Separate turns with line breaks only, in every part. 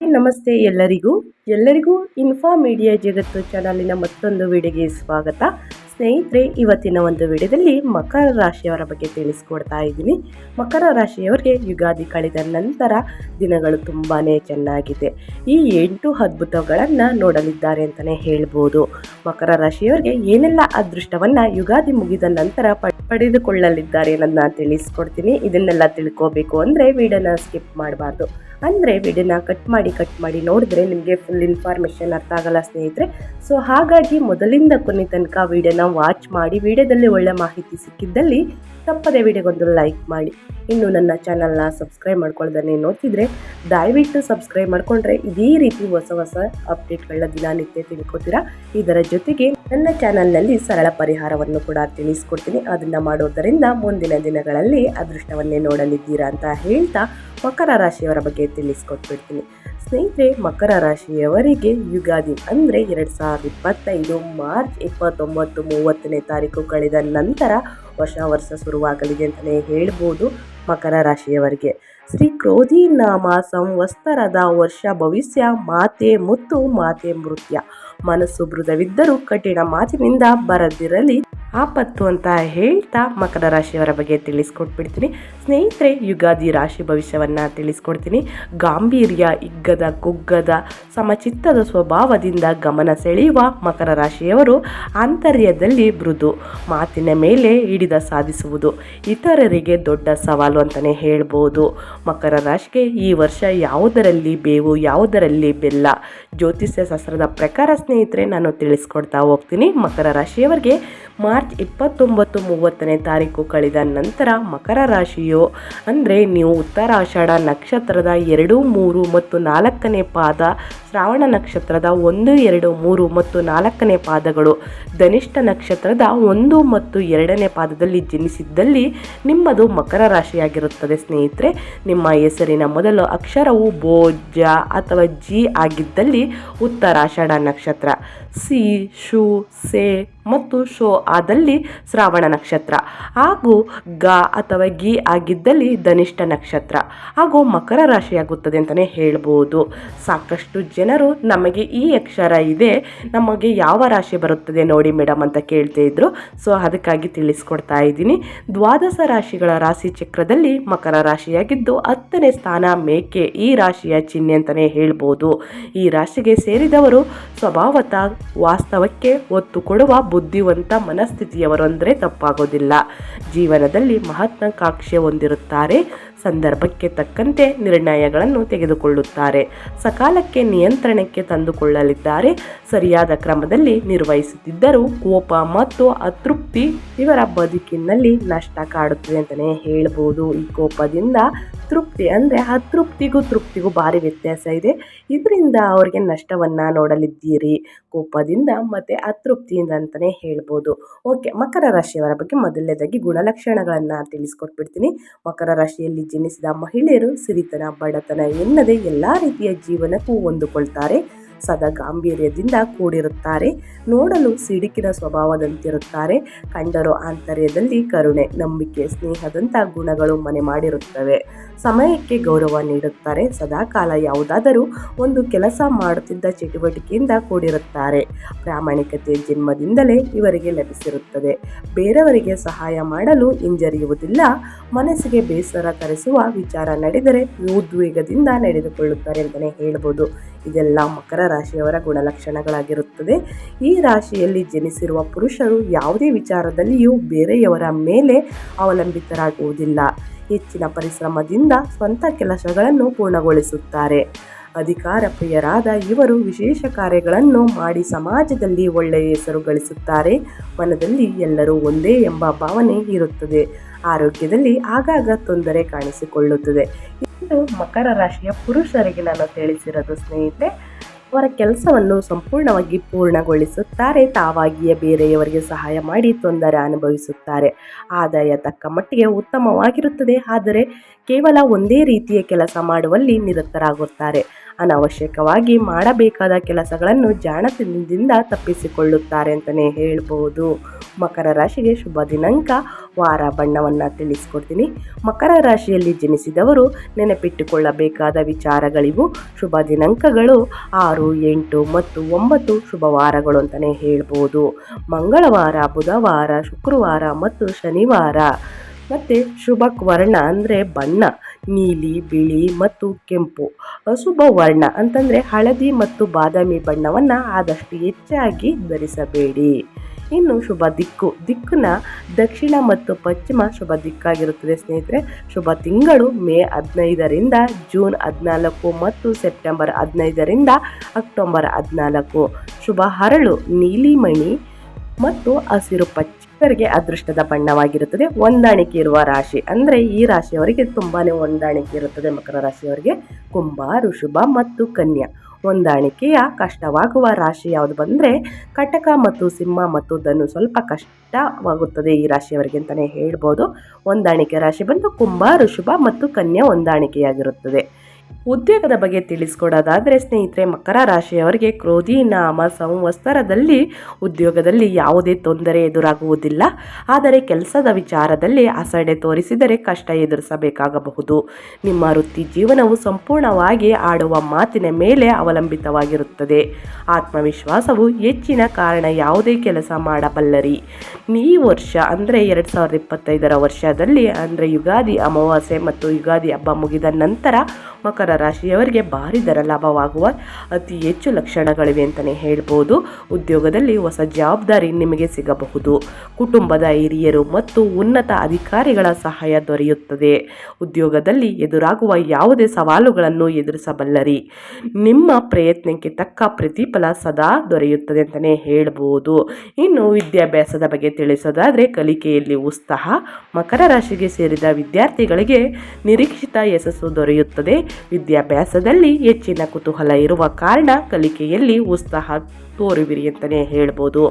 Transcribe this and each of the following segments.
ನಮಸ್ತೆ ಎಲ್ಲರಿಗೂ. ಎಲ್ಲರಿಗೂ ಇನ್ಫಾ ಮೀಡಿಯಾ ಜಗತ್ತು ಚಾನಲಿನ ಮತ್ತೊಂದು ವಿಡಿಯೋಗೆ ಸ್ವಾಗತ. ಸ್ನೇಹಿತರೆ, ಇವತ್ತಿನ ಒಂದು ವಿಡಿಯೋದಲ್ಲಿ ಮಕರ ರಾಶಿಯವರ ಬಗ್ಗೆ ತಿಳಿಸ್ಕೊಡ್ತಾ ಇದ್ದೀನಿ. ಮಕರ ರಾಶಿಯವರಿಗೆ ಯುಗಾದಿ ಕಳೆದ ನಂತರ ದಿನಗಳು ತುಂಬಾ ಚೆನ್ನಾಗಿದೆ. ಈ ಎಂಟು ಅದ್ಭುತಗಳನ್ನು ನೋಡಲಿದ್ದಾರೆ ಅಂತಲೇ ಹೇಳ್ಬೋದು. ಮಕರ ರಾಶಿಯವರಿಗೆ ಏನೆಲ್ಲ ಅದೃಷ್ಟವನ್ನು ಯುಗಾದಿ ಮುಗಿದ ನಂತರ ಪಡೆದುಕೊಳ್ಳಲಿದ್ದಾರೆ ಅನ್ನೋದನ್ನ ತಿಳಿಸ್ಕೊಡ್ತೀನಿ. ಇದನ್ನೆಲ್ಲ ತಿಳ್ಕೋಬೇಕು ಅಂದರೆ ವಿಡಿಯೋನ ಸ್ಕಿಪ್ ಮಾಡಬಾರ್ದು. ಅಂದರೆ ವಿಡಿಯೋನ ಕಟ್ ಮಾಡಿ ಕಟ್ ಮಾಡಿ ನೋಡಿದ್ರೆ ನಿಮಗೆ ಫುಲ್ ಇನ್ಫಾರ್ಮೇಷನ್ ಅರ್ಥ ಆಗಲ್ಲ ಸ್ನೇಹಿತರೆ. ಸೊ ಹಾಗಾಗಿ ಮೊದಲಿಂದ ಕೊನೆ ತನಕ ವಿಡಿಯೋನ ವಾಚ್ ಮಾಡಿ, ವಿಡಿಯೋದಲ್ಲಿ ಒಳ್ಳೆ ಮಾಹಿತಿ ಸಿಕ್ಕಿದ್ದಲ್ಲಿ ತಪ್ಪದೆ ವಿಡಿಯೋಗೊಂದು ಲೈಕ್ ಮಾಡಿ. ಇನ್ನು ನನ್ನ ಚಾನಲ್ನ ಸಬ್ಸ್ಕ್ರೈಬ್ ಮಾಡ್ಕೊಳ್ದೇ ನೋಡ್ತಿದ್ರೆ, ದಯವಿಟ್ಟು ಸಬ್ಸ್ಕ್ರೈಬ್ ಮಾಡ್ಕೊಂಡ್ರೆ ಇದೇ ರೀತಿ ಹೊಸ ಹೊಸ ಅಪ್ಡೇಟ್ಗಳನ್ನ ದಿನನಿತ್ಯ ತಿಳ್ಕೊತೀರಾ? ಇದರ ಜೊತೆಗೆ ನನ್ನ ಚಾನಲ್ನಲ್ಲಿ ಸರಳ ಪರಿಹಾರವನ್ನು ಕೂಡ ತಿಳಿಸ್ಕೊಡ್ತೀನಿ. ಅದನ್ನು ಮಾಡೋದರಿಂದ ಮುಂದಿನ ದಿನಗಳಲ್ಲಿ ಅದೃಷ್ಟವನ್ನೇ ನೋಡಲಿದ್ದೀರಾ ಅಂತ ಹೇಳ್ತಾ ಮಕರ ರಾಶಿಯವರ ಬಗ್ಗೆ ತಿಳಿಸ್ಕೊಟ್ಬಿಡ್ತೀನಿ. ಸ್ನೇಹಿತರೆ, ಮಕರ ರಾಶಿಯವರಿಗೆ ಯುಗಾದಿ ಅಂದರೆ ಎರಡು ಸಾವಿರದ ಇಪ್ಪತ್ತೈದು ಮಾರ್ಚ್ ಇಪ್ಪತ್ತೊಂಬತ್ತು ಮೂವತ್ತನೇ ತಾರೀಕು ಕಳೆದ ನಂತರ ಹೊಸ ವರ್ಷ ಶುರುವಾಗಲಿದೆ ಅಂತಲೇ ಹೇಳ್ಬೋದು ಮಕರ ರಾಶಿಯವರಿಗೆ. ಶ್ರೀ ಕ್ರೋಧಿ ನಾಮ ಸಂವತ್ಸರದ ವರ್ಷ ಭವಿಷ್ಯ, ಮಾತೆ ಮುತ್ತು, ಮಾತೆ ಮೃತ್ಯ. ಮನಸ್ಸು ಮೃದವಿದ್ದರೂ ಕಠಿಣ ಮಾತಿನಿಂದ ಬರದಿರಲಿ. ಆಪತ್ತು ಅಂತ ಹೇಳ್ತಾ ಮಕರ ರಾಶಿಯವರ ಬಗ್ಗೆ ತಿಳಿಸ್ಕೊಟ್ಬಿಡ್ತೀನಿ. ಸ್ನೇಹಿತರೆ, ಯುಗಾದಿ ರಾಶಿ ಭವಿಷ್ಯವನ್ನು ತಿಳಿಸ್ಕೊಡ್ತೀನಿ. ಗಾಂಭೀರ್ಯ, ಇಗ್ಗದ ಕುಗ್ಗದ ಸಮಚಿತ್ತದ ಸ್ವಭಾವದಿಂದ ಗಮನ ಸೆಳೆಯುವ ಮಕರ ರಾಶಿಯವರು ಆಂತರ್ಯದಲ್ಲಿ ಮೃದು, ಮಾತಿನ ಮೇಲೆ ಹಿಡಿದ ಸಾಧಿಸುವುದು, ಇತರರಿಗೆ ದೊಡ್ಡ ಸವಾಲು ಅಂತಲೇ ಹೇಳ್ಬೋದು. ಮಕರ ರಾಶಿಗೆ ಈ ವರ್ಷ ಯಾವುದರಲ್ಲಿ ಬೇವು, ಯಾವುದರಲ್ಲಿ ಬೆಲ್ಲ? ಜ್ಯೋತಿಷ್ಯ ಶಾಸ್ತ್ರದ ಪ್ರಕಾರ ಸ್ನೇಹಿತರೆ, ನಾನು ತಿಳಿಸ್ಕೊಡ್ತಾ ಹೋಗ್ತೀನಿ. ಮಕರ ರಾಶಿಯವರಿಗೆ ಮಾರ್ಚ್ ಇಪ್ಪತ್ತೊಂಬತ್ತು ಮೂವತ್ತನೇ ತಾರೀಕು ಕಳೆದ ನಂತರ ಮಕರ ರಾಶಿಯು? ಅಂದರೆ ನೀವು ಉತ್ತರಾಷಾಢ ನಕ್ಷತ್ರದ ಎರಡು, ಮೂರು ಮತ್ತು ನಾಲ್ಕನೇ ಪಾದ, ಶ್ರಾವಣ ನಕ್ಷತ್ರದ ಒಂದು, ಎರಡು, ಮೂರು ಮತ್ತು ನಾಲ್ಕನೇ ಪಾದಗಳು, ಧನಿಷ್ಠ ನಕ್ಷತ್ರದ ಒಂದು ಮತ್ತು ಎರಡನೇ ಪಾದದಲ್ಲಿ ಜನಿಸಿದ್ದಲ್ಲಿ ನಿಮ್ಮದು ಮಕರ ರಾಶಿಯಾಗಿರುತ್ತದೆ ಸ್ನೇಹಿತರೆ. ನಿಮ್ಮ ಹೆಸರಿನ ಮೊದಲು ಅಕ್ಷರವು ಭೋಜ ಅಥವಾ ಜಿ ಆಗಿದ್ದಲ್ಲಿ ಉತ್ತರಾಷಾಢ ನಕ್ಷತ್ರ. ಸಿ, ಶು, ಸೆ ಮತ್ತು ಶೋ ಆದಲ್ಲಿ ಶ್ರಾವಣ ನಕ್ಷತ್ರ ಹಾಗೂ ಗ ಅಥವಾ ಗಿ ಆಗಿದ್ದಲ್ಲಿ ಧನಿಷ್ಠ ನಕ್ಷತ್ರ ಹಾಗೂ ಮಕರ ರಾಶಿಯಾಗುತ್ತದೆ ಅಂತಲೇ ಹೇಳ್ಬೋದು. ಸಾಕಷ್ಟು ಜನರು ನಮಗೆ ಈ ಅಕ್ಷರ ಇದೆ, ನಮಗೆ ಯಾವ ರಾಶಿ ಬರುತ್ತದೆ ನೋಡಿ ಮೇಡಮ್ ಅಂತ ಕೇಳ್ತಾ ಇದ್ರು. ಸೊ, ಅದಕ್ಕಾಗಿ ತಿಳಿಸ್ಕೊಡ್ತಾ ಇದ್ದೀನಿ. ದ್ವಾದಶ ರಾಶಿಗಳ ರಾಶಿ ಚಕ್ರದಲ್ಲಿ ಮಕರ ರಾಶಿಯಾಗಿದ್ದು ಹತ್ತನೇ ಸ್ಥಾನ ಮೇಕೆ ಈ ರಾಶಿಯ ಚಿಹ್ನೆ ಅಂತಲೇ ಹೇಳ್ಬೋದು. ಈ ರಾಶಿಗೆ ಸೇರಿದವರು ಸ್ವಭಾವತ ವಾಸ್ತವಕ್ಕೆ ಒತ್ತು ಕೊಡುವ ಬುದ್ಧಿವಂತ ಮನಸ್ಥಿತಿಯವರು ಅಂದರೆ ತಪ್ಪಾಗೋದಿಲ್ಲ. ಜೀವನದಲ್ಲಿ ಮಹತ್ವಾಕಾಂಕ್ಷೆ ಹೊಂದಿರುತ್ತಾರೆ, ಸಂದರ್ಭಕ್ಕೆ ತಕ್ಕಂತೆ ನಿರ್ಣಯಗಳನ್ನು ತೆಗೆದುಕೊಳ್ಳುತ್ತಾರೆ, ಸಕಾಲಕ್ಕೆ ನಿಯಂತ್ರಣಕ್ಕೆ ತಂದುಕೊಳ್ಳಲಿದ್ದಾರೆ, ಸರಿಯಾದ ಕ್ರಮದಲ್ಲಿ ನಿರ್ವಹಿಸುತ್ತಿದ್ದರೂ ಕೋಪ ಮತ್ತು ಅತೃಪ್ತಿ ಇವರ ಬದುಕಿನಲ್ಲಿ ನಷ್ಟ ಕಾಡುತ್ತದೆ ಅಂತಲೇ ಹೇಳ್ಬೋದು. ಈ ಕೋಪದಿಂದ ತೃಪ್ತಿ ಅಂದರೆ ಅತೃಪ್ತಿಗೂ ತೃಪ್ತಿಗೂ ಭಾರಿ ವ್ಯತ್ಯಾಸ ಇದೆ. ಇದರಿಂದ ಅವರಿಗೆ ನಷ್ಟವನ್ನು ನೋಡಲಿದ್ದೀರಿ, ಕೋಪದಿಂದ ಮತ್ತು ಅತೃಪ್ತಿಯಿಂದ ಅಂತಲೇ ಹೇಳ್ಬೋದು. ಓಕೆ ಮಕರ ರಾಶಿಯವರ ಬಗ್ಗೆ ಮೊದಲನೇದಾಗಿ ಗುಣಲಕ್ಷಣಗಳನ್ನು ತಿಳಿಸ್ಕೊಟ್ಬಿಡ್ತೀನಿ. ಮಕರ ರಾಶಿಯಲ್ಲಿ ಜನಿಸಿದ ಮಹಿಳೆಯರು, ಸಿರಿತನ, ಬಡತನ ಎನ್ನದೇ ಎಲ್ಲ ರೀತಿಯ ಜೀವನಕ್ಕೂ ಹೊಂದಿಕೊಳ್ತಾರೆ. ಸದಾ ಗಾಂಭೀರ್ಯದಿಂದ ಕೂಡಿರುತ್ತಾರೆ. ನೋಡಲು ಸಿಡುಕಿನ ಸ್ವಭಾವದಂತಿರುತ್ತಾರೆ. ಕಂಡರು ಆಂತರ್ಯದಲ್ಲಿ ಕರುಣೆ, ನಂಬಿಕೆ, ಸ್ನೇಹದಂಥ ಗುಣಗಳು ಮನೆ ಮಾಡಿರುತ್ತವೆ. ಸಮಯಕ್ಕೆ ಗೌರವ ನೀಡುತ್ತಾರೆ. ಸದಾಕಾಲ ಯಾವುದಾದರೂ ಒಂದು ಕೆಲಸ ಮಾಡುತ್ತಿದ್ದ ಚಟುವಟಿಕೆಯಿಂದ ಕೂಡಿರುತ್ತಾರೆ. ಪ್ರಾಮಾಣಿಕತೆ ಜನ್ಮದಿಂದಲೇ ಇವರಿಗೆ ಲಭಿಸಿರುತ್ತದೆ. ಬೇರೆಯವರಿಗೆ ಸಹಾಯ ಮಾಡಲು ಹಿಂಜರಿಯುವುದಿಲ್ಲ. ಮನಸ್ಸಿಗೆ ಬೇಸರ ತರಿಸುವ ವಿಚಾರ ನಡೆದರೆ, ಉದ್ವೇಗದಿಂದ ನಡೆದುಕೊಳ್ಳುತ್ತಾರೆ ಅಂತಲೇ ಹೇಳ್ಬೋದು. ಇದೆಲ್ಲ ಮಕರ ರಾಶಿಯವರ ಗುಣಲಕ್ಷಣಗಳಾಗಿರುತ್ತದೆ. ಈ ರಾಶಿಯಲ್ಲಿ ಜನಿಸಿರುವ ಪುರುಷರು ಯಾವುದೇ ವಿಚಾರದಲ್ಲಿಯೂ ಬೇರೆಯವರ ಮೇಲೆ ಅವಲಂಬಿತರಾಗುವುದಿಲ್ಲ. ಹೆಚ್ಚಿನ ಪರಿಶ್ರಮದಿಂದ ಸ್ವಂತ ಕೆಲಸಗಳನ್ನು ಪೂರ್ಣಗೊಳಿಸುತ್ತಾರೆ. ಅಧಿಕಾರ ಪ್ರಿಯರಾದ ಇವರು ವಿಶೇಷ ಕಾರ್ಯಗಳನ್ನು ಮಾಡಿ ಸಮಾಜದಲ್ಲಿ ಒಳ್ಳೆಯ ಹೆಸರು ಗಳಿಸುತ್ತಾರೆ. ಮನದಲ್ಲಿ ಎಲ್ಲರೂ ಒಂದೇ ಎಂಬ ಭಾವನೆ ಇರುತ್ತದೆ. ಆರೋಗ್ಯದಲ್ಲಿ ಆಗಾಗ ತೊಂದರೆ ಕಾಣಿಸಿಕೊಳ್ಳುತ್ತದೆ. ಇದು ಮಕರ ರಾಶಿಯ ಪುರುಷರಿಗೆ ನಾನು ತಿಳಿಸಿರೋದು ಸ್ನೇಹಿತರೆ ಅವರ ಕೆಲಸವನ್ನು ಸಂಪೂರ್ಣವಾಗಿ ಪೂರ್ಣಗೊಳಿಸುತ್ತಾರೆ. ತಾವಾಗಿಯೇ ಬೇರೆಯವರಿಗೆ ಸಹಾಯ ಮಾಡಿ ತೊಂದರೆ ಅನುಭವಿಸುತ್ತಾರೆ. ಆದಾಯ ತಕ್ಕ ಮಟ್ಟಿಗೆ ಉತ್ತಮವಾಗಿರುತ್ತದೆ. ಆದರೆ ಕೇವಲ ಒಂದೇ ರೀತಿಯ ಕೆಲಸ ಮಾಡುವಲ್ಲಿ ನಿರತರಾಗುತ್ತಾರೆ. ಅನಾವಶ್ಯಕವಾಗಿ ಮಾಡಬೇಕಾದ ಕೆಲಸಗಳನ್ನು ಜಾಣತನದಿಂದ ತಪ್ಪಿಸಿಕೊಳ್ಳುತ್ತಾರೆ ಅಂತಲೇ ಹೇಳ್ಬೋದು ಮಕರ ರಾಶಿಗೆ ಶುಭ ದಿನಾಂಕ. ವಾರ ಬಣ್ಣವನ್ನು ತಿಳಿಸ್ಕೊಡ್ತೀನಿ. ಮಕರ ರಾಶಿಯಲ್ಲಿ ಜನಿಸಿದವರು ನೆನಪಿಟ್ಟುಕೊಳ್ಳಬೇಕಾದ ವಿಚಾರಗಳಿವು. ಶುಭ ದಿನಾಂಕಗಳು ಆರು, ಎಂಟು ಮತ್ತು ಒಂಬತ್ತು ಶುಭ ವಾರಗಳು ಅಂತಲೇ ಹೇಳ್ಬೋದು ಮಂಗಳವಾರ, ಬುಧವಾರ, ಶುಕ್ರವಾರ ಮತ್ತು ಶನಿವಾರ. ಮತ್ತು ಶುಭ ವರ್ಣ ಅಂದರೆ ಬಣ್ಣ, ನೀಲಿ, ಬಿಳಿ ಮತ್ತು ಕೆಂಪು. ಅಶುಭ ವರ್ಣ ಅಂತಂದರೆ ಹಳದಿ ಮತ್ತು ಬಾದಾಮಿ ಬಣ್ಣವನ್ನು ಆದಷ್ಟು ಹೆಚ್ಚಾಗಿ ಧರಿಸಬೇಡಿ. ಇನ್ನು ಶುಭ ದಿಕ್ಕು ದಿಕ್ಕನ್ನ ದಕ್ಷಿಣ ಮತ್ತು ಪಶ್ಚಿಮ ಶುಭ ದಿಕ್ಕಾಗಿರುತ್ತದೆ ಸ್ನೇಹಿತರೆ. ಶುಭ ತಿಂಗಳು ಮೇ ಹದಿನೈದರಿಂದ ಜೂನ್ ಹದಿನಾಲ್ಕು ಮತ್ತು ಸೆಪ್ಟೆಂಬರ್ ಹದಿನೈದರಿಂದ ಅಕ್ಟೋಬರ್ ಹದಿನಾಲ್ಕು. ಶುಭ ಹರಳು ನೀಲಿಮಣಿ ಮತ್ತು ಹಸಿರು ಪಚ್ಚರಿಗೆ ಅದೃಷ್ಟದ ಬಣ್ಣವಾಗಿರುತ್ತದೆ. ಹೊಂದಾಣಿಕೆ ಇರುವ ರಾಶಿ ಅಂದರೆ ಈ ರಾಶಿಯವರಿಗೆ ತುಂಬಾ ಹೊಂದಾಣಿಕೆ ಇರುತ್ತದೆ ಮಕರ ರಾಶಿಯವರಿಗೆ. ಕುಂಭ, ಋಷಭ ಮತ್ತು ಕನ್ಯಾ. ಹೊಂದಾಣಿಕೆಯ, ಕಷ್ಟವಾಗುವ ರಾಶಿ ಯಾವುದು ಬಂದರೆ ಕಟಕ ಮತ್ತು ಸಿಂಹ ಮತ್ತು ಧನು ಸ್ವಲ್ಪ ಕಷ್ಟವಾಗುತ್ತದೆ ಈ ರಾಶಿಯವರಿಗೆ ಅಂತಲೇ ಹೇಳ್ಬೋದು. ಹೊಂದಾಣಿಕೆ ರಾಶಿ ಬಂದು ಕುಂಭ, ಋಷಭ ಮತ್ತು ಕನ್ಯಾ ಹೊಂದಾಣಿಕೆಯಾಗಿರುತ್ತದೆ. ಉದ್ಯೋಗದ ಬಗ್ಗೆ ತಿಳಿಸ್ಕೊಡೋದಾದರೆ ಸ್ನೇಹಿತರೆ, ಮಕರ ರಾಶಿಯವರಿಗೆ ಕ್ರೋಧಿ, ನಾಮ, ಸಂವತ್ಸರದಲ್ಲಿ ಉದ್ಯೋಗದಲ್ಲಿ ಯಾವುದೇ ತೊಂದರೆ ಎದುರಾಗುವುದಿಲ್ಲ. ಆದರೆ ಕೆಲಸದ ವಿಚಾರದಲ್ಲಿ ಅಸಡೆ ತೋರಿಸಿದರೆ ಕಷ್ಟ ಎದುರಿಸಬೇಕಾಗಬಹುದು. ನಿಮ್ಮ ವೃತ್ತಿ ಜೀವನವು ಸಂಪೂರ್ಣವಾಗಿ ಆಡುವ ಮಾತಿನ ಮೇಲೆ ಅವಲಂಬಿತವಾಗಿರುತ್ತದೆ. ಆತ್ಮವಿಶ್ವಾಸವು ಹೆಚ್ಚಿನ ಕಾರಣ ಯಾವುದೇ ಕೆಲಸ ಮಾಡಬಲ್ಲರಿ. ಈ ವರ್ಷ ಅಂದರೆ ಎರಡು ಸಾವಿರದ ಇಪ್ಪತ್ತೈದರ ವರ್ಷದಲ್ಲಿ ಅಂದರೆ ಯುಗಾದಿ ಅಮಾವಾಸ್ಯೆ ಮತ್ತು ಯುಗಾದಿ ಹಬ್ಬ ಮುಗಿದ ನಂತರ ಮಕರ ರಾಶಿಯವರಿಗೆ ಭಾರಿ ದರ ಲಾಭವಾಗುವ ಅತಿ ಹೆಚ್ಚು ಲಕ್ಷಣಗಳಿವೆ ಅಂತಲೇ ಹೇಳ್ಬೋದು. ಉದ್ಯೋಗದಲ್ಲಿ ಹೊಸ ಜವಾಬ್ದಾರಿ ನಿಮಗೆ ಸಿಗಬಹುದು. ಕುಟುಂಬದ ಹಿರಿಯರು ಮತ್ತು ಉನ್ನತ ಅಧಿಕಾರಿಗಳ ಸಹಾಯ ದೊರೆಯುತ್ತದೆ. ಉದ್ಯೋಗದಲ್ಲಿ ಎದುರಾಗುವ ಯಾವುದೇ ಸವಾಲುಗಳನ್ನು ಎದುರಿಸಬಲ್ಲರಿ. ನಿಮ್ಮ ಪ್ರಯತ್ನಕ್ಕೆ ತಕ್ಕ ಪ್ರತಿಫಲ ಸದಾ ದೊರೆಯುತ್ತದೆ ಅಂತಲೇ ಹೇಳ್ಬೋದು. ಇನ್ನು ವಿದ್ಯಾಭ್ಯಾಸದ ಬಗ್ಗೆ ತಿಳಿಸೋದಾದರೆ ಕಲಿಕೆಯಲ್ಲಿ ಉತ್ಸಾಹ, ಮಕರ ರಾಶಿಗೆ ಸೇರಿದ ವಿದ್ಯಾರ್ಥಿಗಳಿಗೆ ನಿರೀಕ್ಷಿತ ಯಶಸ್ಸು ದೊರೆಯುತ್ತದೆ. ವಿದ್ಯಾಭ್ಯಾಸದಲ್ಲಿ ಹೆಚ್ಚಿನ ಕುತೂಹಲ ಇರುವ ಕಾರಣ ಕಲಿಕೆಯಲ್ಲಿ ಉತ್ಸಾಹ ತೋರುವಿರಿ ಅಂತಲೇ ಹೇಳ್ಬೋದು.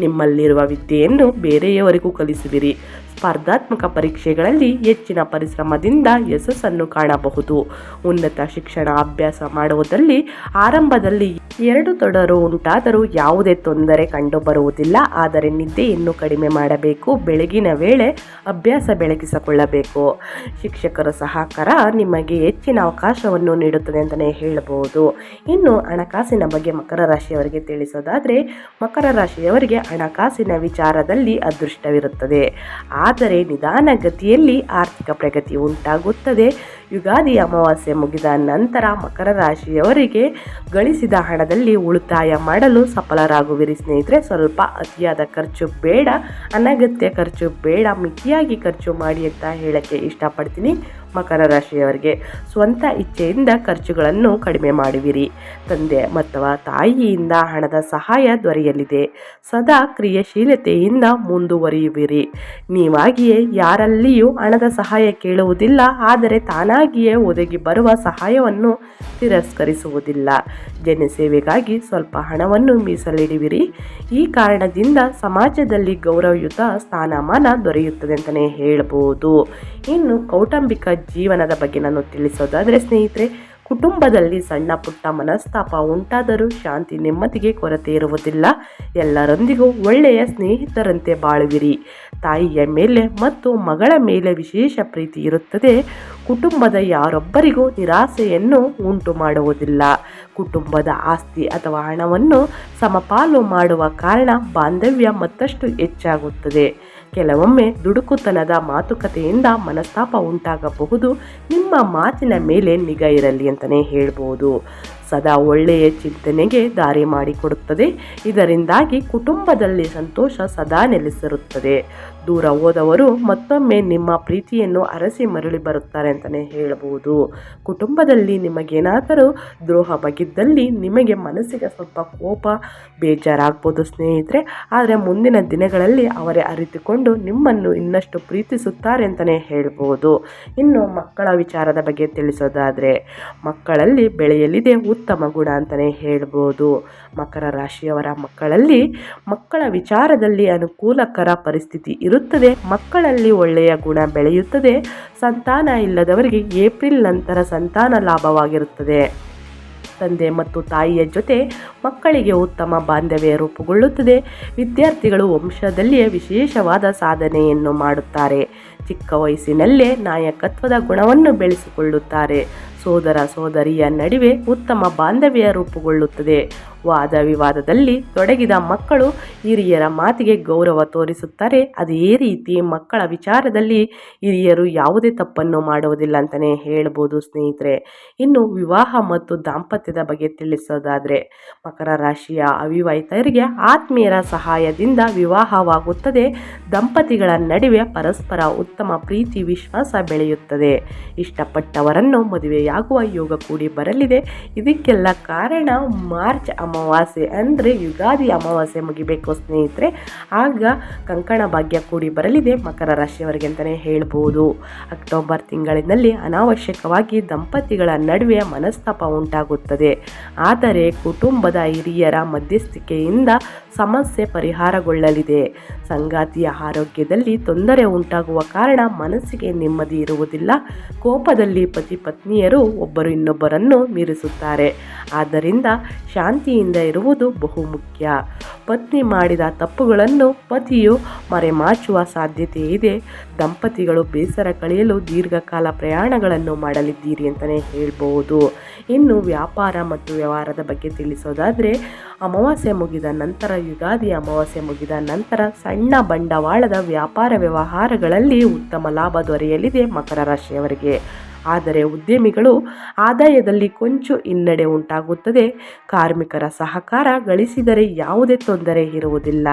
ನಿಮ್ಮಲ್ಲಿರುವ ವಿದ್ಯೆಯನ್ನು ಬೇರೆಯವರಿಗೂ ಕಲಿಸುವಿರಿ ಸ್ಪರ್ಧಾತ್ಮಕ ಪರೀಕ್ಷೆಗಳಲ್ಲಿ ಹೆಚ್ಚಿನ ಪರಿಶ್ರಮದಿಂದ ಯಶಸ್ಸನ್ನು ಕಾಣಬಹುದು. ಉನ್ನತ ಶಿಕ್ಷಣ ಅಭ್ಯಾಸ ಮಾಡುವುದರಲ್ಲಿ ಆರಂಭದಲ್ಲಿ ಎರಡು ತೊಡರು ಉಂಟಾದರೂ ಯಾವುದೇ ತೊಂದರೆ ಕಂಡುಬರುವುದಿಲ್ಲ. ಆದರೆ ನಿದ್ದೆಯನ್ನು ಕಡಿಮೆ ಮಾಡಬೇಕು. ಬೆಳಗಿನ ವೇಳೆ ಅಭ್ಯಾಸ ಬೆಳಗಿಸಿಕೊಳ್ಳಬೇಕು. ಶಿಕ್ಷಕರ ಸಹಕಾರ ನಿಮಗೆ ಹೆಚ್ಚಿನ ಅವಕಾಶವನ್ನು ನೀಡುತ್ತದೆ ಅಂತಲೇ ಹೇಳಬಹುದು ಇನ್ನು ಹಣಕಾಸಿನ ಬಗ್ಗೆ ಮಕರ ರಾಶಿಯವರಿಗೆ ತಿಳಿಸೋದಾದರೆ, ಮಕರ ರಾಶಿಯವರಿಗೆ ಹಣಕಾಸಿನ ವಿಚಾರದಲ್ಲಿ ಅದೃಷ್ಟವಿರುತ್ತದೆ. ಆದರೆ ನಿಧಾನಗತಿಯಲ್ಲಿ ಆರ್ಥಿಕ ಪ್ರಗತಿ ಉಂಟಾಗುತ್ತದೆ. ಯುಗಾದಿ ಅಮಾವಾಸ್ಯೆ ಮುಗಿದ ನಂತರ ಮಕರ ರಾಶಿಯವರಿಗೆ ಗಳಿಸಿದ ಹಣದಲ್ಲಿ ಉಳಿತಾಯ ಮಾಡಲು ಸಫಲರಾಗುವಿರಿ ಸ್ನೇಹಿತರೆ. ಸ್ವಲ್ಪ ಅತಿಯಾದ ಖರ್ಚು ಬೇಡ, ಅನಗತ್ಯ ಖರ್ಚು ಬೇಡ, ಮಿತಿಯಾಗಿ ಖರ್ಚು ಮಾಡಿ ಅಂತ ಹೇಳಕ್ಕೆ ಇಷ್ಟಪಡ್ತೀನಿ. ಮಕರ ರಾಶಿಯವರಿಗೆ ಸ್ವಂತ ಇಚ್ಛೆಯಿಂದ ಖರ್ಚುಗಳನ್ನು ಕಡಿಮೆ ಮಾಡುವಿರಿ. ತಂದೆ ಅಥವಾ ತಾಯಿಯಿಂದ ಹಣದ ಸಹಾಯ ದೊರೆಯಲಿದೆ. ಸದಾ ಕ್ರಿಯಾಶೀಲತೆಯಿಂದ ಮುಂದುವರಿಯುವಿರಿ. ನೀವಾಗಿಯೇ ಯಾರಲ್ಲಿಯೂ ಹಣದ ಸಹಾಯ ಕೇಳುವುದಿಲ್ಲ, ಆದರೆ ತಾನಾಗಿಯೇ ಒದಗಿ ಬರುವ ಸಹಾಯವನ್ನು ತಿರಸ್ಕರಿಸುವುದಿಲ್ಲ. ಜನಸೇವೆಗಾಗಿ ಸ್ವಲ್ಪ ಹಣವನ್ನು ಮೀಸಲಿಡುವಿರಿ. ಈ ಕಾರಣದಿಂದ ಸಮಾಜದಲ್ಲಿ ಗೌರವಯುತ ಸ್ಥಾನಮಾನ ದೊರೆಯುತ್ತದೆ ಅಂತಲೇ ಹೇಳಬಹುದು. ಇನ್ನು ಕೌಟುಂಬಿಕ ಜೀವನದ ಬಗ್ಗೆ ನಾನು ತಿಳಿಸೋದಾದರೆ, ಸ್ನೇಹಿತರೆ, ಕುಟುಂಬದಲ್ಲಿ ಸಣ್ಣ ಪುಟ್ಟ ಮನಸ್ತಾಪ ಉಂಟಾದರೂ ಶಾಂತಿ ನೆಮ್ಮದಿಗೆ ಕೊರತೆ ಇರುವುದಿಲ್ಲ. ಎಲ್ಲರೊಂದಿಗೂ ಒಳ್ಳೆಯ ಸ್ನೇಹಿತರಂತೆ ಬಾಳುವಿರಿ. ತಾಯಿಯ ಮೇಲೆ ಮತ್ತು ಮಗಳ ಮೇಲೆ ವಿಶೇಷ ಪ್ರೀತಿ ಇರುತ್ತದೆ. ಕುಟುಂಬದ ಯಾರೊಬ್ಬರಿಗೂ ನಿರಾಸೆಯನ್ನು ಉಂಟು ಮಾಡುವುದಿಲ್ಲ. ಕುಟುಂಬದ ಆಸ್ತಿ ಅಥವಾ ಹಣವನ್ನು ಸಮಪಾಲು ಮಾಡುವ ಕಾರಣ ಬಾಂಧವ್ಯ ಮತ್ತಷ್ಟು ಹೆಚ್ಚಾಗುತ್ತದೆ. ಕೆಲವೊಮ್ಮೆ ದುಡುಕುತನದ ಮಾತುಕತೆಯಿಂದ ಮನಸ್ತಾಪ ಉಂಟಾಗಬಹುದು. ನಿಮ್ಮ ಮಾತಿನ ಮೇಲೆ ನಿಗಾ ಇರಲಿ ಅಂತಲೇ ಹೇಳ್ಬೋದು. ಸದಾ ಒಳ್ಳೆಯ ಚಿಂತನೆಗೆ ದಾರಿ ಮಾಡಿಕೊಡುತ್ತದೆ. ಇದರಿಂದಾಗಿ ಕುಟುಂಬದಲ್ಲಿ ಸಂತೋಷ ಸದಾ ನೆಲೆಸಿರುತ್ತದೆ. ದೂರ ಹೋದವರು ಮತ್ತೊಮ್ಮೆ ನಿಮ್ಮ ಪ್ರೀತಿಯನ್ನು ಅರಸಿ ಮರಳಿ ಬರುತ್ತಾರೆ ಅಂತಲೇ ಹೇಳಬಹುದು. ಕುಟುಂಬದಲ್ಲಿ ನಿಮಗೇನಾದರೂ ದ್ರೋಹ ಬಗ್ಗಿದ್ದಲ್ಲಿ ನಿಮಗೆ ಮನಸ್ಸಿಗೆ ಸ್ವಲ್ಪ ಕೋಪ, ಬೇಜಾರಾಗ್ಬೋದು ಸ್ನೇಹಿತರೆ. ಆದರೆ ಮುಂದಿನ ದಿನಗಳಲ್ಲಿ ಅವರೇ ಅರಿತುಕೊಂಡು ನಿಮ್ಮನ್ನು ಇನ್ನಷ್ಟು ಪ್ರೀತಿಸುತ್ತಾರೆ ಅಂತಲೇ ಹೇಳ್ಬೋದು ಇನ್ನು ಮಕ್ಕಳ ವಿಚಾರದ ಬಗ್ಗೆ ತಿಳಿಸೋದಾದರೆ, ಮಕ್ಕಳಲ್ಲಿ ಬೆಳೆಯಲಿದೆ ಉತ್ತಮ ಗುಣ ಅಂತಲೇ ಹೇಳ್ಬೋದು ಮಕರ ರಾಶಿಯವರ ಮಕ್ಕಳಲ್ಲಿ ಮಕ್ಕಳ ವಿಚಾರದಲ್ಲಿ ಅನುಕೂಲಕರ ಪರಿಸ್ಥಿತಿ ಇರುತ್ತದೆ, ಮಕ್ಕಳಲ್ಲಿ ಒಳ್ಳೆಯ ಗುಣ ಬೆಳೆಯುತ್ತದೆ, ಸಂತಾನ ಇಲ್ಲದವರಿಗೆ ಏಪ್ರಿಲ್ ನಂತರ ಸಂತಾನ ಲಾಭವಾಗಿರುತ್ತದೆ. ತಂದೆ ಮತ್ತು ತಾಯಿಯ ಜೊತೆ ಮಕ್ಕಳಿಗೆ ಉತ್ತಮ ಬಾಂಧವ್ಯ ರೂಪುಗೊಳ್ಳುತ್ತದೆ. ವಿದ್ಯಾರ್ಥಿಗಳು ವಂಶದಲ್ಲಿಯೇ ವಿಶೇಷವಾದ ಸಾಧನೆಯನ್ನು ಮಾಡುತ್ತಾರೆ. ಚಿಕ್ಕ ವಯಸ್ಸಿನಲ್ಲೇ ನಾಯಕತ್ವದ ಗುಣವನ್ನು ಬೆಳೆಸಿಕೊಳ್ಳುತ್ತಾರೆ. ಸೋದರ ಸೋದರಿಯ ನಡುವೆ ಉತ್ತಮ ಬಾಂಧವ್ಯ ರೂಪುಗೊಳ್ಳುತ್ತದೆ. ವಾದ ವಿವಾದದಲ್ಲಿ ತೊಡಗಿದ ಮಕ್ಕಳು ಹಿರಿಯರ ಮಾತಿಗೆ ಗೌರವ ತೋರಿಸುತ್ತಾರೆ. ಅದೇ ರೀತಿ ಮಕ್ಕಳ ವಿಚಾರದಲ್ಲಿ ಹಿರಿಯರು ಯಾವುದೇ ತಪ್ಪನ್ನು ಮಾಡುವುದಿಲ್ಲ ಅಂತಲೇ ಹೇಳ್ಬೋದು ಸ್ನೇಹಿತರೆ. ಇನ್ನು ವಿವಾಹ ಮತ್ತು ದಾಂಪತ್ಯದ ಬಗ್ಗೆ ತಿಳಿಸೋದಾದರೆ, ಮಕರ ರಾಶಿಯ ಅವಿವಾಹಿತರಿಗೆ ಆತ್ಮೀಯರ ಸಹಾಯದಿಂದ ವಿವಾಹವಾಗುತ್ತದೆ. ದಂಪತಿಗಳ ನಡುವೆ ಪರಸ್ಪರ ಉತ್ತಮ ಪ್ರೀತಿ, ವಿಶ್ವಾಸ ಬೆಳೆಯುತ್ತದೆ. ಇಷ್ಟಪಟ್ಟವರನ್ನು ಮದುವೆಯಾಗುವ ಯೋಗ ಕೂಡಿ ಬರಲಿದೆ. ಇದಕ್ಕೆಲ್ಲ ಕಾರಣ ಮಾರ್ಚ್ ಅಮಾವಾಸ್ಯೆ ಅಂದರೆ ಯುಗಾದಿ ಅಮಾವಾಸ್ಯೆ ಮುಗಿಬೇಕು ಸ್ನೇಹಿತರೆ. ಆಗ ಕಂಕಣ ಭಾಗ್ಯ ಕೂಡಿ ಬರಲಿದೆ. ಮಕರ ರಾಶಿಯವರಿಗೆ ಅಂತಲೇ ಹೇಳ್ಬೋದು. ಅಕ್ಟೋಬರ್ ತಿಂಗಳಿನಲ್ಲಿ ಅನಾವಶ್ಯಕವಾಗಿ ದಂಪತಿಗಳ ನಡುವೆ ಮನಸ್ತಾಪ ಉಂಟಾಗುತ್ತದೆ. ಆದರೆ ಕುಟುಂಬದ ಹಿರಿಯರ ಮಧ್ಯಸ್ಥಿಕೆಯಿಂದ ಸಮಸ್ಯೆ ಪರಿಹಾರಗೊಳ್ಳಲಿದೆ. ಸಂಗಾತಿಯ ಆರೋಗ್ಯದಲ್ಲಿ ತೊಂದರೆ ಉಂಟಾಗುವ ಕಾರಣ ಮನಸ್ಸಿಗೆ ನೆಮ್ಮದಿ ಇರುವುದಿಲ್ಲ. ಕೋಪದಲ್ಲಿ ಪತಿ ಪತ್ನಿಯರು ಒಬ್ಬರು ಇನ್ನೊಬ್ಬರನ್ನು ಮೀರಿಸುತ್ತಾರೆ. ಆದ್ದರಿಂದ ಶಾಂತಿಯಿಂದ ಇರುವುದು ಬಹುಮುಖ್ಯ ಪತ್ನಿ ಮಾಡಿದ ತಪ್ಪುಗಳನ್ನು ಪತಿಯು ಮರೆಮಾಚುವ ಸಾಧ್ಯತೆ ಇದೆ. ದಂಪತಿಗಳು ಬೇಸರ ಕಳೆಯಲು ದೀರ್ಘಕಾಲ ಪ್ರಯಾಣಗಳನ್ನು ಮಾಡಲಿದ್ದೀರಿ ಅಂತಲೇ ಹೇಳ್ಬೋದು. ಇನ್ನು ವ್ಯಾಪಾರ ಮತ್ತು ವ್ಯವಹಾರದ ಬಗ್ಗೆ ತಿಳಿಸೋದಾದರೆ, ಅಮಾವಾಸ್ಯೆ ಮುಗಿದ ನಂತರ ಯುಗಾದಿ ಅಮಾವಾಸ್ಯೆ ಮುಗಿದ ನಂತರ ಸಣ್ಣ ಬಂಡವಾಳದ ವ್ಯಾಪಾರ ವ್ಯವಹಾರಗಳಲ್ಲಿ ಉತ್ತಮ ಲಾಭ ದೊರೆಯಲಿದೆ ಮಕರ ರಾಶಿಯವರಿಗೆ. ಆದರೆ ಉದ್ಯಮಿಗಳು ಆದಾಯದಲ್ಲಿ ಕೊಂಚ ಹಿನ್ನಡೆ ಉಂಟಾಗುತ್ತದೆ. ಕಾರ್ಮಿಕರ ಸಹಕಾರ ಗಳಿಸಿದರೆ ಯಾವುದೇ ತೊಂದರೆ ಇರುವುದಿಲ್ಲ.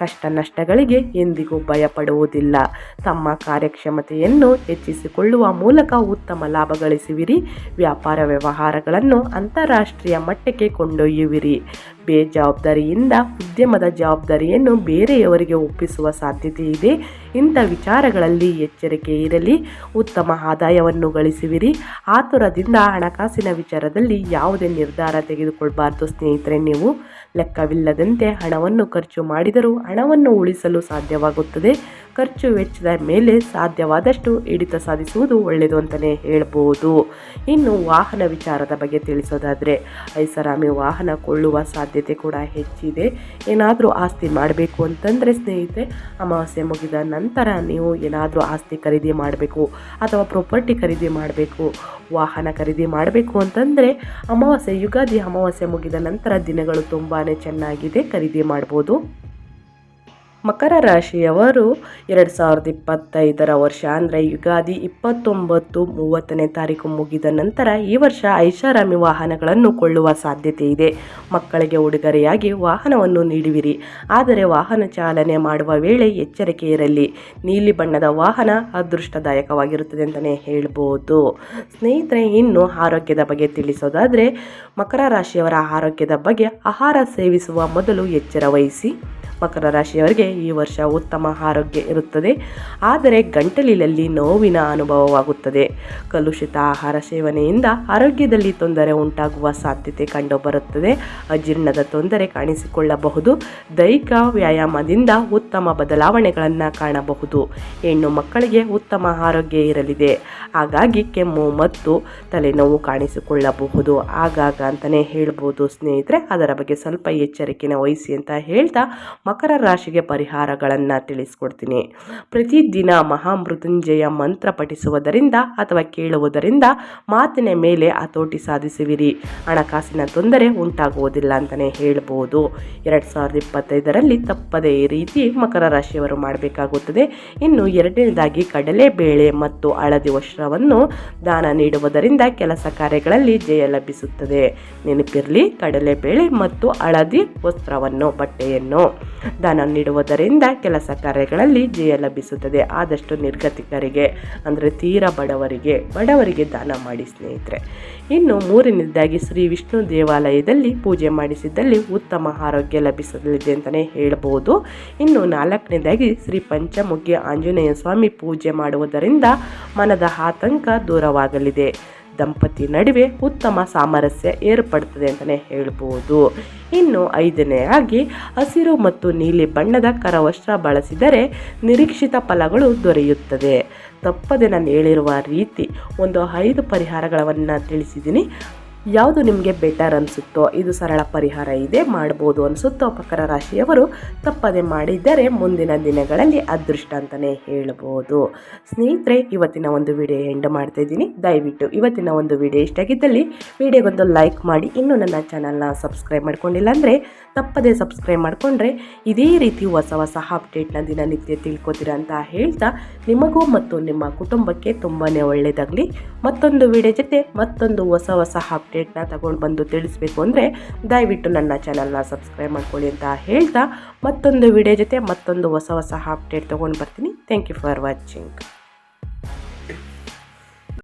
ಕಷ್ಟ ನಷ್ಟಗಳಿಗೆ ಎಂದಿಗೂ ಭಯಪಡುವುದಿಲ್ಲ. ತಮ್ಮ ಕಾರ್ಯಕ್ಷಮತೆಯನ್ನು ಹೆಚ್ಚಿಸಿಕೊಳ್ಳುವ ಮೂಲಕ ಉತ್ತಮ ಲಾಭ ಗಳಿಸುವಿರಿ. ವ್ಯಾಪಾರ ವ್ಯವಹಾರಗಳನ್ನು ಅಂತಾರಾಷ್ಟ್ರೀಯ ಮಟ್ಟಕ್ಕೆ ಕೊಂಡೊಯ್ಯುವಿರಿ. ಬೇಜವಾಬ್ದಾರಿಯಿಂದ ಉದ್ಯಮದ ಜವಾಬ್ದಾರಿಯನ್ನು ಬೇರೆಯವರಿಗೆ ಒಪ್ಪಿಸುವ ಸಾಧ್ಯತೆ ಇದೆ. ಇಂಥ ವಿಚಾರಗಳಲ್ಲಿ ಎಚ್ಚರಿಕೆ ಇರಲಿ. ಉತ್ತಮ ಆದಾಯವನ್ನು ಗಳಿಸುವಿರಿ. ಆತುರದಿಂದ ಹಣಕಾಸಿನ ವಿಚಾರದಲ್ಲಿ ಯಾವುದೇ ನಿರ್ಧಾರ ತೆಗೆದುಕೊಳ್ಬಾರ್ದು ಸ್ನೇಹಿತರೆ ನೀವು. ಲೆಕ್ಕವಿಲ್ಲದಂತೆ ಹಣವನ್ನು ಖರ್ಚು ಮಾಡಿದರೂ ಹಣವನ್ನು ಉಳಿಸಲು ಸಾಧ್ಯವಾಗುತ್ತದೆ. ಖರ್ಚು ವೆಚ್ಚದ ಮೇಲೆ ಸಾಧ್ಯವಾದಷ್ಟು ಹಿಡಿತ ಸಾಧಿಸುವುದು ಒಳ್ಳೆಯದು ಅಂತಲೇ ಹೇಳ್ಬೋದು. ಇನ್ನು ವಾಹನ ವಿಚಾರದ ಬಗ್ಗೆ ತಿಳಿಸೋದಾದರೆ, ಐಷಾರಾಮಿ ವಾಹನ ಕೊಳ್ಳುವ ಸಾಧ್ಯತೆ ಕೂಡ ಹೆಚ್ಚಿದೆ. ಏನಾದರೂ ಆಸ್ತಿ ಮಾಡಬೇಕು ಅಂತಂದರೆ ಸ್ನೇಹಿತರೆ, ಅಮಾವಾಸ್ಯೆ ಮುಗಿದ ನಂತರ ನೀವು ಏನಾದರೂ ಆಸ್ತಿ ಖರೀದಿ ಮಾಡಬೇಕು ಅಥವಾ ಪ್ರಾಪರ್ಟಿ ಖರೀದಿ ಮಾಡಬೇಕು, ವಾಹನ ಖರೀದಿ ಮಾಡಬೇಕು ಅಂತಂದರೆ ಅಮಾವಾಸ್ಯೆ ಯುಗಾದಿ ಅಮಾವಾಸ್ಯೆ ಮುಗಿದ ನಂತರ ದಿನಗಳು ತುಂಬಾ ಚೆನ್ನಾಗಿದೆ ಖರೀದಿ ಮಾಡ್ಬೋದು. ಮಕರ ರಾಶಿಯವರು ಎರಡು ಸಾವಿರದ ಇಪ್ಪತ್ತೈದರ ವರ್ಷ ಅಂದರೆ ಯುಗಾದಿ ಇಪ್ಪತ್ತೊಂಬತ್ತು ಮೂವತ್ತನೇ ತಾರೀಕು ಮುಗಿದ ನಂತರ ಈ ವರ್ಷ ಐಷಾರಾಮಿ ವಾಹನಗಳನ್ನು ಕೊಳ್ಳುವ ಸಾಧ್ಯತೆ ಇದೆ. ಮಕ್ಕಳಿಗೆ ಉಡುಗೊರೆಯಾಗಿ ವಾಹನವನ್ನು ನೀಡುವಿರಿ. ಆದರೆ ವಾಹನ ಚಾಲನೆ ಮಾಡುವ ವೇಳೆ ಎಚ್ಚರಿಕೆ ಇರಲಿ. ನೀಲಿ ಬಣ್ಣದ ವಾಹನ ಅದೃಷ್ಟದಾಯಕವಾಗಿರುತ್ತದೆ ಅಂತಲೇ ಹೇಳ್ಬೋದು. ಸ್ನೇಹಿತರೆ, ಇನ್ನು ಆರೋಗ್ಯದ ಬಗ್ಗೆ ತಿಳಿಸೋದಾದರೆ ಮಕರ ರಾಶಿಯವರ ಆರೋಗ್ಯದ ಬಗ್ಗೆ ಆಹಾರ ಸೇವಿಸುವ ಮೊದಲು ಎಚ್ಚರ ವಹಿಸಿ. ಮಕರ ರಾಶಿಯವರಿಗೆ ಈ ವರ್ಷ ಉತ್ತಮ ಆರೋಗ್ಯ ಇರುತ್ತದೆ. ಆದರೆ ಗಂಟಲಿನಲ್ಲಿ ನೋವಿನ ಅನುಭವವಾಗುತ್ತದೆ. ಕಲುಷಿತ ಆಹಾರ ಸೇವನೆಯಿಂದ ಆರೋಗ್ಯದಲ್ಲಿ ತೊಂದರೆ ಉಂಟಾಗುವ ಸಾಧ್ಯತೆ ಕಂಡುಬರುತ್ತದೆ. ಅಜೀರ್ಣದ ತೊಂದರೆ ಕಾಣಿಸಿಕೊಳ್ಳಬಹುದು. ದೈಹಿಕ ವ್ಯಾಯಾಮದಿಂದ ಉತ್ತಮ ಬದಲಾವಣೆಗಳನ್ನು ಕಾಣಬಹುದು. ಹೆಣ್ಣು ಮಕ್ಕಳಿಗೆ ಉತ್ತಮ ಆರೋಗ್ಯ ಇರಲಿದೆ. ಹಾಗಾಗಿ ಕೆಮ್ಮು ಮತ್ತು ತಲೆನೋವು ಕಾಣಿಸಿಕೊಳ್ಳಬಹುದು. ಆಗಾಗ ಅಂತಲೇ ಹೇಳ್ಬೋದು ಸ್ನೇಹಿತರೆ. ಅದರ ಬಗ್ಗೆ ಸ್ವಲ್ಪ ಎಚ್ಚರಿಕೆನ ವಹಿಸಿ ಅಂತ ಹೇಳ್ತಾ ಮಕರ ರಾಶಿಗೆ ಪರಿಹಾರಗಳನ್ನು ತಿಳಿಸ್ಕೊಡ್ತೀನಿ. ಪ್ರತಿದಿನ ಮಹಾಮೃತ್ಯುಂಜಯ ಮಂತ್ರ ಪಠಿಸುವುದರಿಂದ ಅಥವಾ ಕೇಳುವುದರಿಂದ ಮಾತಿನ ಮೇಲೆ ಹತೋಟಿ ಸಾಧಿಸುವಿರಿ. ಹಣಕಾಸಿನ ತೊಂದರೆ ಉಂಟಾಗುವುದಿಲ್ಲ ಅಂತಲೇ ಹೇಳ್ಬೋದು. ಎರಡು ಸಾವಿರದ ಇಪ್ಪತ್ತೈದರಲ್ಲಿ ತಪ್ಪದೇ ರೀತಿ ಮಕರ ರಾಶಿಯವರು ಮಾಡಬೇಕಾಗುತ್ತದೆ. ಇನ್ನು ಎರಡನೇದಾಗಿ ಕಡಲೆಬೇಳೆ ಮತ್ತು ಹಳದಿ ವಸ್ತ್ರವನ್ನು ದಾನ ನೀಡುವುದರಿಂದ ಕೆಲಸ ಕಾರ್ಯಗಳಲ್ಲಿ ಜಯ ಲಭಿಸುತ್ತದೆ. ನೆನಪಿರಲಿ ಕಡಲೆಬೇಳೆ ಮತ್ತು ಹಳದಿ ವಸ್ತ್ರವನ್ನು ಬಟ್ಟೆಯನ್ನು. ದಾನ ನೀಡುವುದರಿಂದ ಕೆಲಸ ಕಾರ್ಯಗಳಲ್ಲಿ ಜಯ ಲಭಿಸುತ್ತದೆ. ಆದಷ್ಟು ನಿರ್ಗತಿಕರಿಗೆ, ಅಂದರೆ ತೀರ ಬಡವರಿಗೆ ಬಡವರಿಗೆ ದಾನ ಮಾಡಿ ಸ್ನೇಹಿತರೆ. ಇನ್ನು ಮೂರನೇದಾಗಿ ಶ್ರೀ ವಿಷ್ಣು ದೇವಾಲಯದಲ್ಲಿ ಪೂಜೆ ಮಾಡಿಸಿದ್ದಲ್ಲಿ ಉತ್ತಮ ಆರೋಗ್ಯ ಲಭಿಸಲಿದೆ ಅಂತಲೇ ಹೇಳಬಹುದು ಇನ್ನು ನಾಲ್ಕನೇದಾಗಿ ಶ್ರೀ ಪಂಚಮುಖಿ ಆಂಜನೇಯ ಸ್ವಾಮಿ ಪೂಜೆ ಮಾಡುವುದರಿಂದ ಮನದ ಆತಂಕ ದೂರವಾಗಲಿದೆ. ದಂಪತಿ ನಡುವೆ ಉತ್ತಮ ಸಾಮರಸ್ಯ ಏರ್ಪಡ್ತದೆ ಅಂತಲೇ ಹೇಳ್ಬೋದು. ಇನ್ನು ಐದನೆಯಾಗಿ, ಹಸಿರು ಮತ್ತು ನೀಲಿ ಬಣ್ಣದ ಕರವಸ್ತ್ರ ಬಳಸಿದರೆ ನಿರೀಕ್ಷಿತ ಫಲಗಳು ದೊರೆಯುತ್ತದೆ. ತಪ್ಪದೆ ನಾನು ಹೇಳಿರುವ ರೀತಿ ಒಂದು ಐದು ಪರಿಹಾರಗಳನ್ನು ತಿಳಿಸಿದ್ದೀನಿ. ಯಾವುದು ನಿಮಗೆ ಬೆಟರ್ ಅನಿಸುತ್ತೋ, ಇದು ಸರಳ ಪರಿಹಾರ ಇದೆ, ಮಾಡ್ಬೋದು ಅನಿಸುತ್ತೋ ಮಕರ ರಾಶಿಯವರು ತಪ್ಪದೆ ಮಾಡಿದ್ದರೆ ಮುಂದಿನ ದಿನಗಳಲ್ಲಿ ಅದೃಷ್ಟ ಅಂತಲೇ ಹೇಳ್ಬೋದು. ಸ್ನೇಹಿತರೆ, ಇವತ್ತಿನ ಒಂದು ವಿಡಿಯೋ ಎಂಡ್ ಮಾಡ್ತಾ ಇದ್ದೀನಿ. ದಯವಿಟ್ಟು ಇವತ್ತಿನ ಒಂದು ವಿಡಿಯೋ ಇಷ್ಟ ಆಗಿದ್ದಲ್ಲಿ ವಿಡಿಯೋಗೊಂದು ಲೈಕ್ ಮಾಡಿ. ಇನ್ನೂ ನನ್ನ ಚಾನಲ್ನ ಸಬ್ಸ್ಕ್ರೈಬ್ ಮಾಡ್ಕೊಂಡಿಲ್ಲ ಅಂದರೆ ತಪ್ಪದೆ ಸಬ್ಸ್ಕ್ರೈಬ್ ಮಾಡಿಕೊಂಡ್ರೆ ಇದೇ ರೀತಿ ಹೊಸ ಹೊಸ ಅಪ್ಡೇಟ್ನ ದಿನನಿತ್ಯ ತಿಳ್ಕೊತೀರಾ ಅಂತ ಹೇಳ್ತಾ ನಿಮಗೂ ಮತ್ತು ನಿಮ್ಮ ಕುಟುಂಬಕ್ಕೆ ತುಂಬಾ ಒಳ್ಳೆಯದಾಗಲಿ ಮತ್ತೊಂದು ವಿಡಿಯೋ ಜೊತೆ ಮತ್ತೊಂದು ಹೊಸ ಹೊಸ ಅಪ್ಡೇಟ್ನ ತಗೊಂಡು ಬಂದು ತಿಳಿಸ್ಬೇಕು ಅಂದರೆ ದಯವಿಟ್ಟು ನನ್ನ ಚಾನಲ್ನ ಸಬ್ಸ್ಕ್ರೈಬ್ ಮಾಡ್ಕೊಳ್ಳಿ ಅಂತ ಹೇಳ್ತಾ ಮತ್ತೊಂದು ವಿಡಿಯೋ ಜೊತೆ ಮತ್ತೊಂದು ಹೊಸ ಹೊಸ ಅಪ್ಡೇಟ್ ತೊಗೊಂಡು ಬರ್ತೀನಿ. Thank you for watching